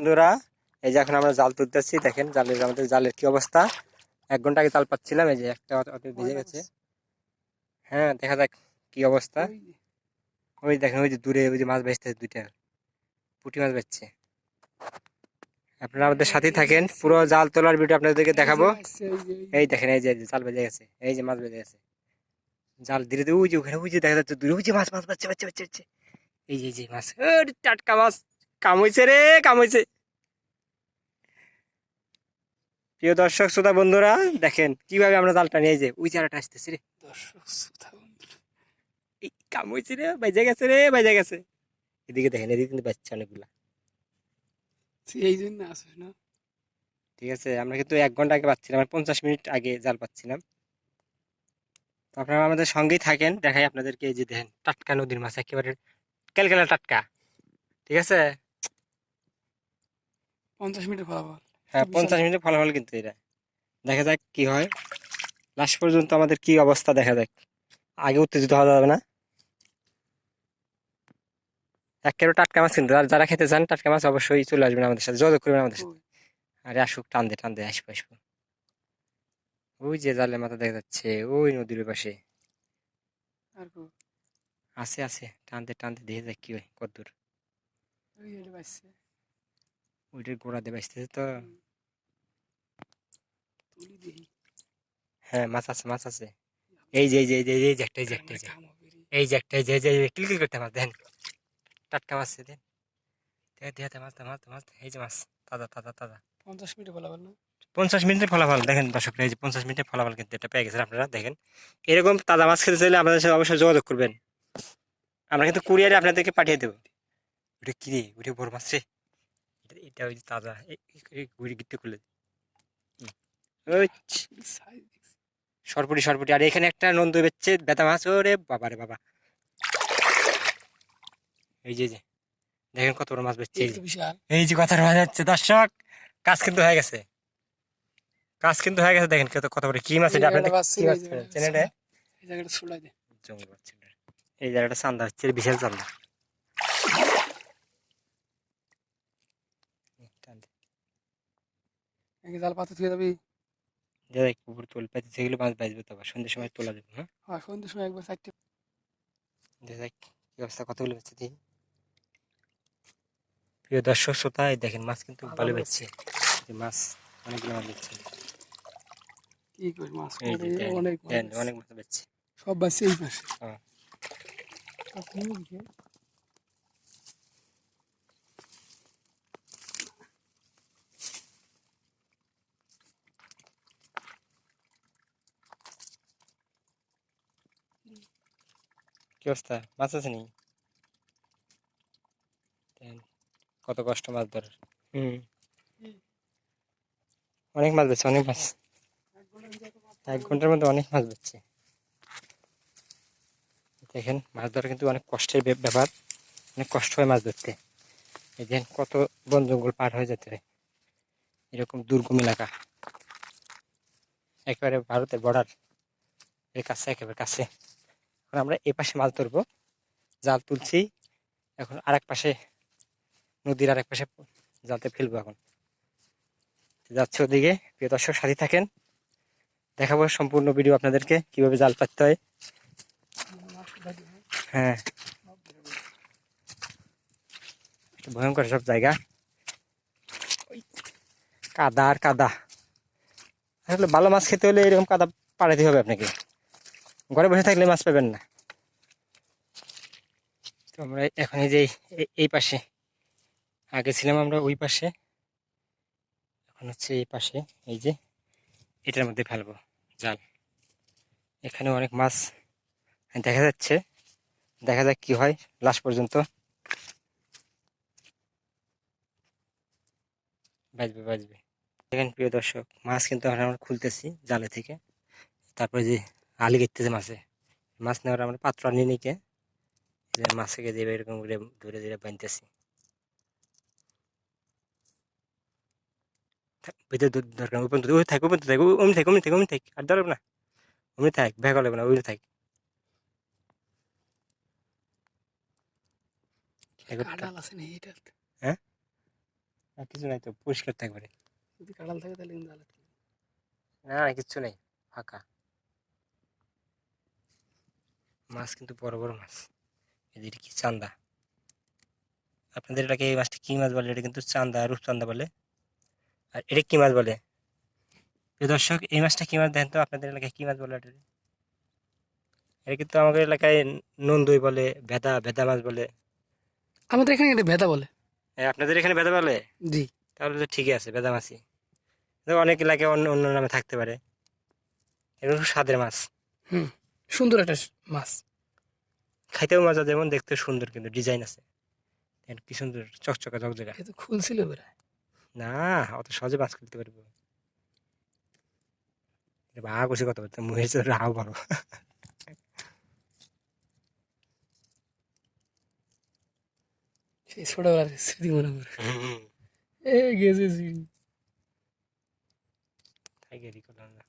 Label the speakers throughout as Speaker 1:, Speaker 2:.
Speaker 1: বন্ধুরা এই যে এখন আমরা জাল তুলতেছি দেখেন জালের আমাদের জালের কি অবস্থা। এক ঘণ্টা আগে জাল পাচ্ছিলাম এই যে একটা ভিজে গেছে। হ্যাঁ দেখা যাক কি অবস্থা। ওই দেখেন ওই যে দূরে ওই যে মাছ বেচতেছে দুইটা পুঁটি মাছ বেচছে। আপনারা আমাদের সাথেই থাকেন পুরো জাল তোলার ভিডিও আপনাদেরকে দেখাবো। এই দেখেন এই যে জাল বেজে গেছে এই যে মাছ বেজে গেছে। জাল ধীরে ধীরে ওই যে ওখানে ওই যে দেখা যাচ্ছে দূরে ওই যে মাছ মাছ বাচ্চা বাচ্চা বাচ্চা এই যে মাছ টাটকা মাছ। কামড়ছে রে কামড়ছে প্রিয় দর্শক শ্রোতা বন্ধুরা দেখেন কীভাবে আমরা জালটা নিয়ে যে ওই জালটা আসতেছে রে। দর্শক এই কামড়ছে রে বেজে গেছে রে বেজে গেছে। এদিকে দেখেন এদিকে কিন্তু বাচ্চা অনেকগুলা।
Speaker 2: এই জন্য আসিস না?
Speaker 1: ঠিক আছে আমরা কিন্তু এক ঘণ্টা আগে পাচ্ছিলাম আর পঞ্চাশ মিনিট আগে জাল পাচ্ছিলাম। তো আপনারা আমাদের সঙ্গেই থাকেন দেখাই আপনাদেরকে এই যে দেখেন টাটকা নদীর মাছ একেবারে ক্যালকেলা টাটকা। ঠিক আছে?
Speaker 2: পঞ্চাশ মিনিট ফলাফল।
Speaker 1: হ্যাঁ। পঞ্চাশ মিনিটের ফলাফল কিন্তু এটা দেখা যাক কি হয়। লাস্ট পর্যন্ত আমাদের কি অবস্থা দেখা যাক। আগে উত্তেজিত হওয়া যাবে না। একেবারে টাটকা মাছ কিন্তু। যারা খেতে চান টাটকা মাছ অবশ্যই চলে আসবেন আমাদের সাথে। যোগাযোগ করবেন আমাদের সাথে। আরে আসুক টান দে টান দে আসব আসব। ওই যে জালের মাথা দেখা যাচ্ছে ওই নদীর পাশে। আছে আছে। টানতে টানতে দেখে যাক কি হয় কত দূর ওইটার গোড়া দিয়ে বাঁচতেছে তো। হ্যাঁ মাছ আছে মাছ আছে। এই যে এই যে এই যে এই যে একটা এই যে একটা এই যে। একটা এই যে এই যে কিলকিল করতে মাছ দেন। টাটকা মাছ আছে দেন। দেখ দেখাতে মাছ মাছ মাছ এই যে মাছ তাজা তাজা তাজা।
Speaker 2: পঞ্চাশ মিনিট ফলাফল না?
Speaker 1: পঞ্চাশ মিনিটের ফলাফল দেখেন দর্শকরা এই যে পঞ্চাশ মিনিটের ফলাফল কিন্তু এটা পেয়ে গেছেন আপনারা দেখেন। এরকম তাজা মাছ খেতে চাইলে আমাদের সাথে অবশ্যই যোগাযোগ করবেন। আমরা কিন্তু কুরিয়ারে আপনাদেরকে পাঠিয়ে দেবো। ওটা কি রে? ওটা বড় মাছ রে। ওই তাজা গুড়ি গিট্টে খুলে সরপুরি সরপুরি আর এখানে একটা নন্দ বেচছে বেতা মাছ ওরে বাবা রে বাবা এই যে দেখেন কত বড় মাছ বেচছে এই যে
Speaker 2: তো বিশাল
Speaker 1: এই যে কথা রয়ে যাচ্ছে দর্শক কাজ কিন্তু হয়ে গেছে। কাজ কিন্তু হয়ে গেছে দেখেন কত কত বড় কি মাছ এটা আপনাদের কি
Speaker 2: এই
Speaker 1: মাছ
Speaker 2: জায়গাটা
Speaker 1: চেনেন
Speaker 2: এই জায়গাটা ছুলাই দে।
Speaker 1: জঙ্গল এই জায়গাটা চান্দা হচ্ছে বিশাল চান্দা টান দে।
Speaker 2: এক জাল পাতা থুয়ে যাবি।
Speaker 1: দেখ উপর তোল পাইতে সেগুলো মাছ বাজবে তো আবার সন্ধ্যের সময় তোলা যাবে হ্যাঁ?
Speaker 2: আর সন্ধ্যের সময় একবার চারটে
Speaker 1: দেখ কি অবস্থা কতগুলো বেঁচে দিই? প্রিয় দর্শক শ্রোতা দেখেন মাছ কিন্তু
Speaker 2: ভালো বেচছে।
Speaker 1: বেচছে মাছ অনেকগুলো মাছ বেচছে।
Speaker 2: কি করি মাছ অনেক মাছ।
Speaker 1: অনেক মাছ বেচছে।
Speaker 2: সব বাজছে এই পাশে।
Speaker 1: হ্যাঁ। কি অবস্থা? মাছ আছে নি কত কষ্ট মাছ ধরার। হুম। অনেক মাছ বেচছে অনেক মাছ। এক ঘণ্টার মধ্যে অনেক মাছ বেচছে দেখেন মাছ ধরা কিন্তু অনেক কষ্টের ব্যাপার। অনেক কষ্ট হয় মাছ ধরতে। এই দেখেন কত বন জঙ্গল পার হয়ে যেতে হয় এরকম দুর্গম এলাকা। একেবারে ভারতের বর্ডার। এর কাছে একেবারে কাছে। এখন আমরা এই পাশে মাছ ধরবো। জাল তুলছি। এখন আরেক পাশে, নদীর আরেক পাশে জালতে ফেলব এখন। যাচ্ছে ওদিকে। প্রিয় দর্শক, সাথে থাকেন। দেখাবো সম্পূর্ণ ভিডিও আপনাদেরকে, কীভাবে জাল পাততে হয়? হ্যাঁ। ভয়ঙ্কর সব জায়গা। কাদা আর কাদা। আসলে ভালো মাছ খেতে হলে এরকম কাদা পাড়াতে হবে আপনাকে। ঘরে বসে থাকলে মাছ পাবেন না। তো আমরা এখন এই যে এই- পাশে, আগে ছিলাম আমরা ওই পাশে। এখন হচ্ছে এই পাশে, এই যে এটার মধ্যে ফেলব জাল। এখানে অনেক মাছ দেখা যাচ্ছে। দেখা যাক কি হয় লাস্ট পর্যন্ত। বাজবে বাজবে। দেখেন প্রিয় দর্শক, মাছ কিন্তু আমরা খুলতেছি জালে থেকে। তারপরে যে আলি গেতেছে মাছে। মাছ নেওয়ার আমরা পাত্র আনি নিকে মাছকে দেবে এরকম করে ধরে ধরে বানতেছি ভিতরে দুধ দরকার ওই ওই থাক ওই থাক অমনি থাক অমনি থাক অমনি থাক আর ধরব না। অমনি থাক ভেগ লাগবে না ওই থাক।
Speaker 2: কাঁঠাল আছে
Speaker 1: আর কিছু নাই তো পরিষ্কার থাকবে
Speaker 2: যদি কাঁড়াল থাকে তাহলে কিন্তু
Speaker 1: না না কিচ্ছু নেই ফাঁকা। মাছ কিন্তু বড় বড় মাছ। এদের কি চান্দা? আপনাদের এটাকে এই মাছটা কি মাছ বলে? এটা কিন্তু চান্দা রূপচান্দা বলে। আর এটা কি মাছ বলে? প্রিয় দর্শক এই মাছটা কি মাছ দেখেন তো? আপনাদের এলাকায় কি মাছ বলে এটা? এটা কিন্তু আমাদের এলাকায় নন্দই বলে ভেদা ভেদা মাছ বলে।
Speaker 2: আমাদের এখানে এটা ভেদা বলে।
Speaker 1: এ, আপনাদের এখানে ভেদা বলে?
Speaker 2: জি।
Speaker 1: তাহলে তো ঠিকই আছে ভেদা মাছই। অনেক এলাকায় অন্য অন্য নামে থাকতে পারে। এগুলো স্বাদের মাছ।
Speaker 2: সুন্দর একটা মাছ।
Speaker 1: খাইতেও মজা যেমন দেখতে সুন্দর কিন্তু ডিজাইন আছে। কি সুন্দর চকচকা চকচকা
Speaker 2: এ তো খুলছিল বেড়ায়
Speaker 1: না অত সহজে মাছ খুলতে পারব। বাঘ কষে কথা বলতে মুহের চেয়ে রাও বড়
Speaker 2: সেই ছোটবেলার স্মৃতি মনে করে এ গেছে স্মৃতি।
Speaker 1: তাই গেরি করলাম না।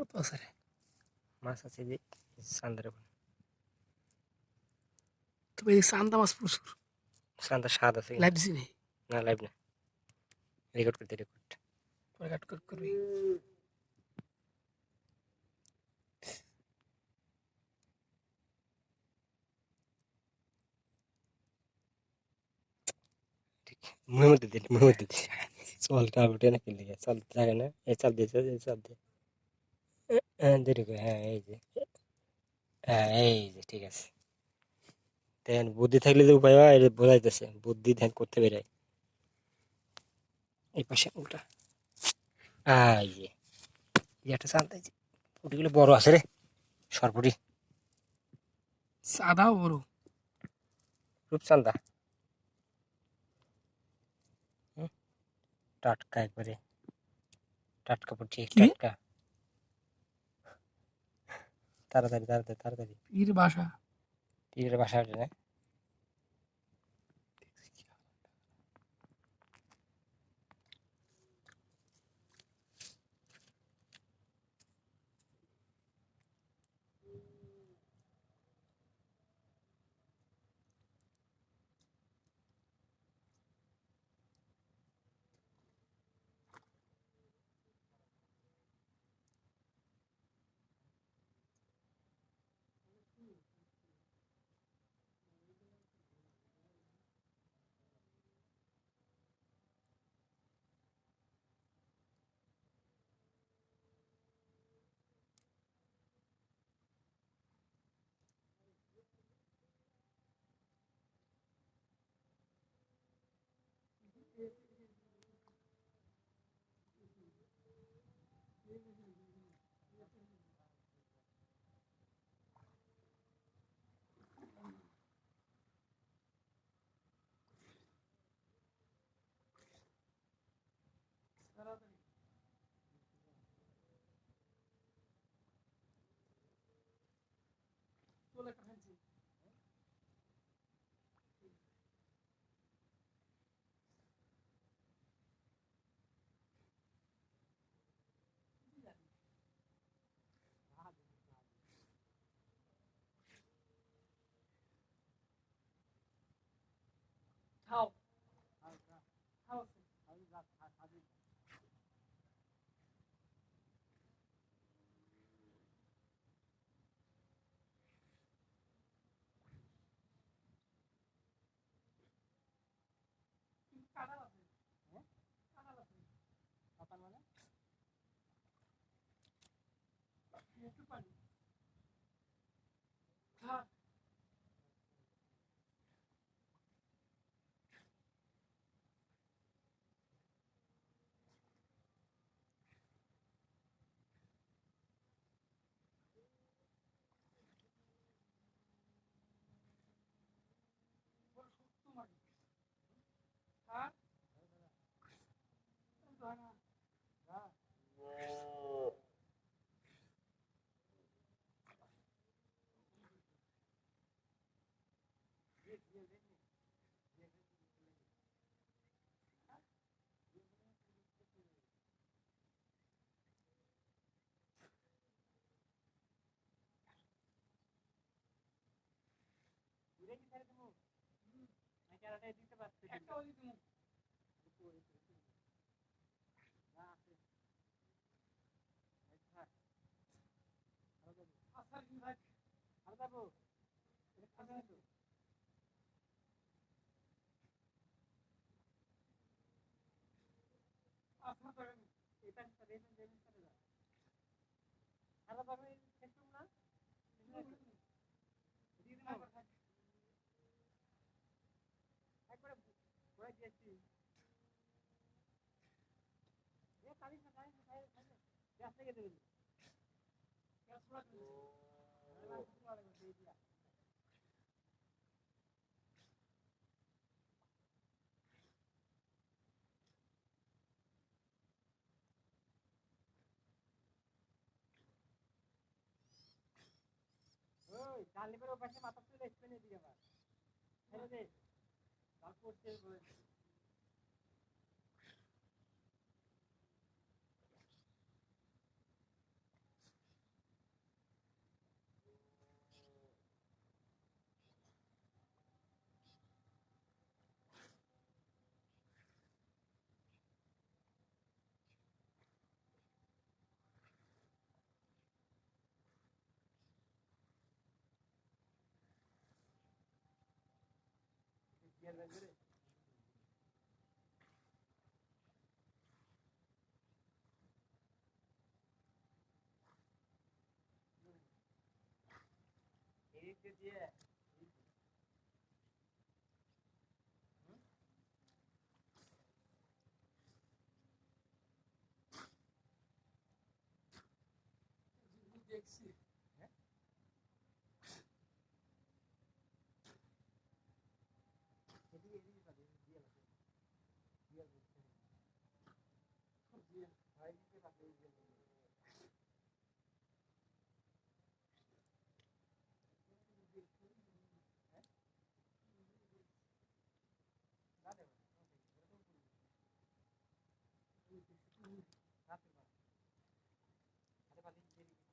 Speaker 2: আরও তো আছে রে।
Speaker 1: মাছ আছে যে সান্দার
Speaker 2: তবে এই চান্দা মাছ প্রচুর
Speaker 1: সান্দার স্বাদ আছে।
Speaker 2: লাইভ দিছি নেই
Speaker 1: না লাইভ না রেকর্ড করতে রেকর্ড
Speaker 2: করে করবি
Speaker 1: ঠিক মুহের মধ্যে দিন মুহের মধ্যে দিন চল টা উঠে না কিনলে চল জায়গা না এই চাপ দিয়ে চল এই চাপ দিয়ে হ্যাঁ দেরি করে হ্যাঁ এই যে হ্যাঁ এই যে ঠিক আছে। দেন বুদ্ধি থাকলে যে উপায় হয় বোঝাইতেছে বুদ্ধি ধ্যান করতে বেরায় এই পাশে উল্টা এই যে একটা এই যে পুটিগুলো বড় আছে রে সরপুটি।
Speaker 2: সাদাও বড়।
Speaker 1: রূপচান্দা টাটকা একবারে। টাটকা পুটি? টাটকা। তাড়াতাড়ি তাড়াতাড়ি তাড়াতাড়ি।
Speaker 2: পীর বাসা।
Speaker 1: পীরের বাসা ওঠে
Speaker 3: help মানে এটা রেজেন্ট রেজেন্ট
Speaker 2: করে দাও আলাদা
Speaker 3: ওই ডালিমের ওপাশে মাথা তুলে স্পেনে দিয়ে আবার। ছেড়ে দে। তারপর
Speaker 2: দেখছি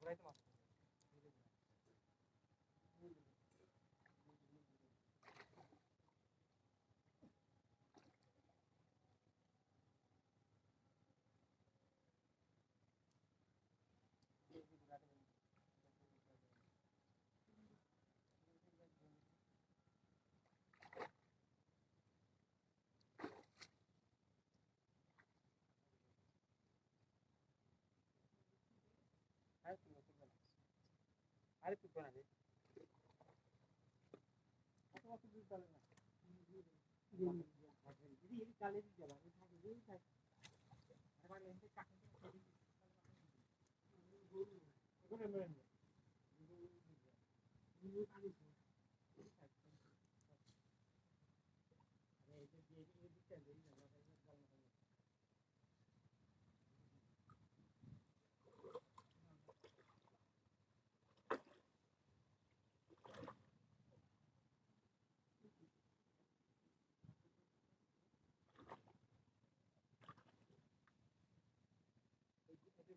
Speaker 3: 開いてます。আরেকটু করে আগে Thank you.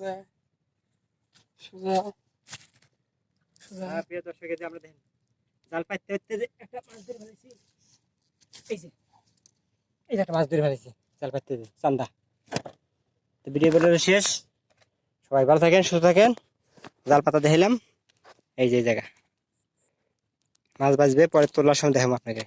Speaker 3: হ্যাঁ এই যে
Speaker 1: একটা মাছ জাল পাইতে চান্দা। বেরোলো শেষ। সবাই ভালো থাকেন, সুস্থ থাকেন। জাল পাতা দেখাইলাম। এই যে জায়গা। মাছ বাজবে পরে তোলার সময় দেখাবো আপনাকে।